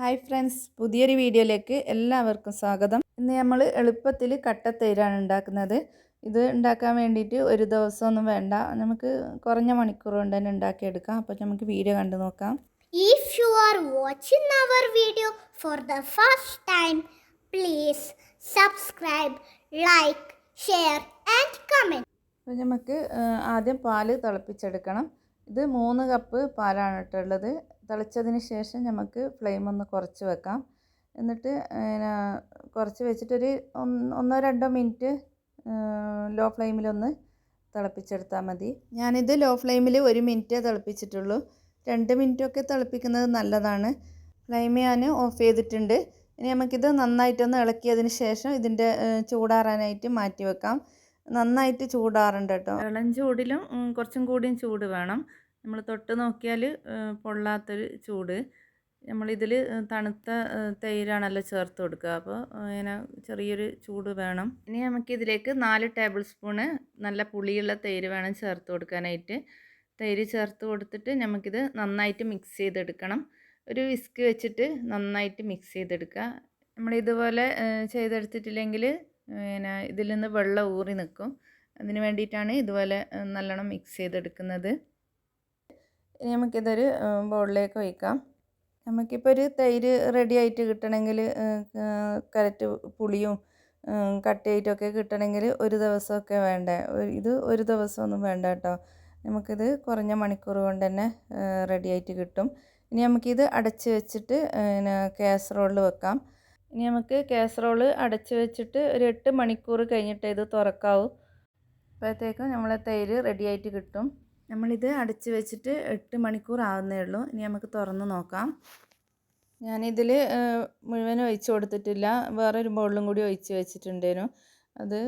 Hi friends പുതിയൊരു വീഡിയോയിലേക്ക് എല്ലാവർക്കും സ്വാഗതം. ഇന്ന് നമ്മൾ എളുപ്പത്തിൽ കട്ടത്തൈരാണ് ഉണ്ടാക്കുന്നത്. ഇത് ഉണ്ടാക്കാൻ വേണ്ടിയിട്ട് ഒരു ദിവസമൊന്നും വേണ്ട. നമുക്ക് കുറഞ്ഞ മണിക്കൂർ കൊണ്ട് തന്നെ ഉണ്ടാക്കിയെടുക്കാം. അപ്പോൾ നമുക്ക് വീഡിയോ കണ്ടു നോക്കാം. If you are watching our video for the first time please subscribe like share and comment. അപ്പോൾ നമുക്ക് ആദ്യം പാൽ തിളപ്പിച്ചെടുക്കണം. ഇത് മൂന്ന് കപ്പ് പാലാണ് ഇട്ടുള്ളത്. തിളച്ചതിന് ശേഷം നമുക്ക് ഫ്ലെയിം ഒന്ന് കുറച്ച് വെക്കാം. എന്നിട്ട് കുറച്ച് വെച്ചിട്ടൊരു ഒന്നോ രണ്ടോ മിനിറ്റ് ലോ ഫ്ലെയിമിലൊന്ന് തിളപ്പിച്ചെടുത്താൽ മതി. ഞാനിത് ലോ ഫ്ലെയിമിൽ ഒരു മിനിറ്റേ തിളപ്പിച്ചിട്ടുള്ളൂ. രണ്ട് മിനിറ്റൊക്കെ തിളപ്പിക്കുന്നത് നല്ലതാണ്. ഫ്ലെയിം ഞാൻ ഓഫ് ചെയ്തിട്ടുണ്ട്. ഇനി നമുക്കിത് നന്നായിട്ടൊന്ന് ഇളക്കിയതിന് ശേഷം ഇതിന്റെ ചൂടാറാനായിട്ട് മാറ്റി വെക്കാം. നന്നായിട്ട് ചൂടാറുണ്ട് കേട്ടോ ഇളം ചൂടിലും കുറച്ചും കൂടിയും ചൂട് വേണം. നമ്മൾ തൊട്ട് നോക്കിയാൽ പൊള്ളാത്തൊരു ചൂട്. നമ്മളിതിൽ തണുത്ത തൈരാണല്ലോ ചേർത്ത് കൊടുക്കുക. അപ്പോൾ ഇങ്ങനെ ചെറിയൊരു ചൂട് വേണം. ഇനി നമുക്കിതിലേക്ക് നാല് ടേബിൾ സ്പൂണ് നല്ല പുളിയുള്ള തൈര് വേണം ചേർത്ത് കൊടുക്കാനായിട്ട്. തൈര് ചേർത്ത് കൊടുത്തിട്ട് നമുക്കിത് നന്നായിട്ട് മിക്സ് ചെയ്തെടുക്കണം. ഒരു വിസ്ക് വെച്ചിട്ട് നന്നായിട്ട് മിക്സ് ചെയ്തെടുക്കുക. ഏഹ്, ചെയ്തെടുത്തിട്ടില്ലെങ്കിൽ പിന്നെ ഇതിൽ നിന്ന് വെള്ളം ഊറി നിൽക്കും. അതിന് വേണ്ടിയിട്ടാണ് ഇതുപോലെ നല്ലോണം മിക്സ് ചെയ്തെടുക്കുന്നത്. ഇനി നമുക്കിതൊരു ബോളിലേക്ക് ഒഴിക്കാം. നമുക്കിപ്പോൾ ഒരു തൈര് റെഡി ആയിട്ട് കിട്ടണമെങ്കിൽ കറക്റ്റ് പുളിയും കട്ടയായിട്ടൊക്കെ കിട്ടണമെങ്കിൽ ഒരു ദിവസമൊക്കെ വേണ്ടേ? ഇത് ഒരു ദിവസമൊന്നും വേണ്ട കേട്ടോ. നമുക്കിത് കുറഞ്ഞ മണിക്കൂർ കൊണ്ട് തന്നെ റെഡി ആയിട്ട് കിട്ടും. ഇനി നമുക്കിത് അടച്ച് വെച്ചിട്ട് പിന്നെ കാസറോളിൽ വെക്കാം. ഇനി നമുക്ക് കാസറോൾ അടച്ച് വെച്ചിട്ട് ഒരു എട്ട് മണിക്കൂർ കഴിഞ്ഞിട്ട് ഇത് തുറക്കാവും. അപ്പോഴത്തേക്കും നമ്മളെ തൈര് റെഡി ആയിട്ട് കിട്ടും. നമ്മളിത് അടച്ച് വെച്ചിട്ട് എട്ട് മണിക്കൂർ ആവുന്നേ ഉള്ളൂ. ഇനി നമുക്ക് തുറന്ന് നോക്കാം. ഞാനിതിൽ മുഴുവൻ ഒഴിച്ച് കൊടുത്തിട്ടില്ല. വേറൊരു ബൗളിലും കൂടി ഒഴിച്ച് വെച്ചിട്ടുണ്ടേനു അത്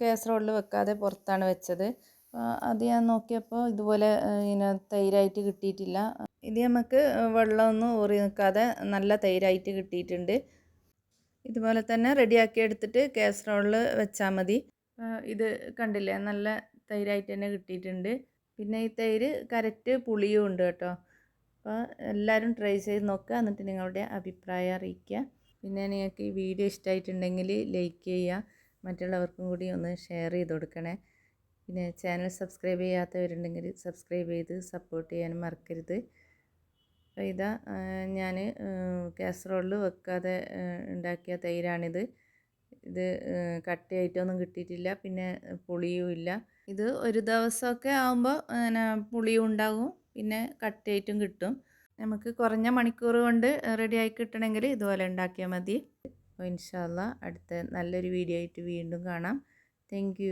കേസറോളിൽ വെക്കാതെ പുറത്താണ് വെച്ചത്. അത് ഞാൻ നോക്കിയപ്പോൾ ഇതുപോലെ ഇങ്ങനെ തൈരായിട്ട് കിട്ടിയിട്ടില്ല. ഇത് നമുക്ക് വെള്ളമൊന്നും ഊറി നിൽക്കാതെ നല്ല തൈരായിട്ട് കിട്ടിയിട്ടുണ്ട്. ഇതുപോലെ തന്നെ റെഡിയാക്കി എടുത്തിട്ട് കേസറോളിൽ വെച്ചാൽ മതി. ഇത് കണ്ടില്ലേ? നല്ല തൈരായിട്ട് തന്നെ കിട്ടിയിട്ടുണ്ട്. പിന്നെ ഈ തൈര് കറക്റ്റ് പുളിയും ഉണ്ട് കേട്ടോ. അപ്പോൾ എല്ലാവരും ട്രൈ ചെയ്ത് നോക്കുക എന്നിട്ട് നിങ്ങളുടെ അഭിപ്രായം അറിയിക്കുക. പിന്നെ നിങ്ങൾക്ക് ഈ വീഡിയോ ഇഷ്ടമായിട്ടുണ്ടെങ്കിൽ ലൈക്ക് ചെയ്യുക. മറ്റുള്ളവർക്കും കൂടി ഒന്ന് ഷെയർ ചെയ്ത് കൊടുക്കണേ. പിന്നെ ചാനൽ സബ്സ്ക്രൈബ് ചെയ്യാത്തവരുണ്ടെങ്കിൽ സബ്സ്ക്രൈബ് ചെയ്ത് സപ്പോർട്ട് ചെയ്യാനും മറക്കരുത്. അപ്പോൾ ഇതാ ഞാൻ കാസറോളിൽ വെക്കാതെ ഉണ്ടാക്കിയ തൈരാണിത്. ഇത് കട്ടിയായിട്ടൊന്നും കിട്ടിയിട്ടില്ല. പിന്നെ പുളിയും ഇല്ല. ഇത് ഒരു ദിവസമൊക്കെ ആകുമ്പോൾ അങ്ങനെ പുളിയും ഉണ്ടാകും. പിന്നെ കട്ടിയായിട്ടും കിട്ടും. നമുക്ക് കുറഞ്ഞ മണിക്കൂർ കൊണ്ട് റെഡിയായി കിട്ടണമെങ്കിൽ ഇതുപോലെ ഉണ്ടാക്കിയാൽ മതി. അപ്പോൾ ഇൻഷാല്ല അടുത്ത നല്ലൊരു വീഡിയോ ആയിട്ട് വീണ്ടും കാണാം. താങ്ക്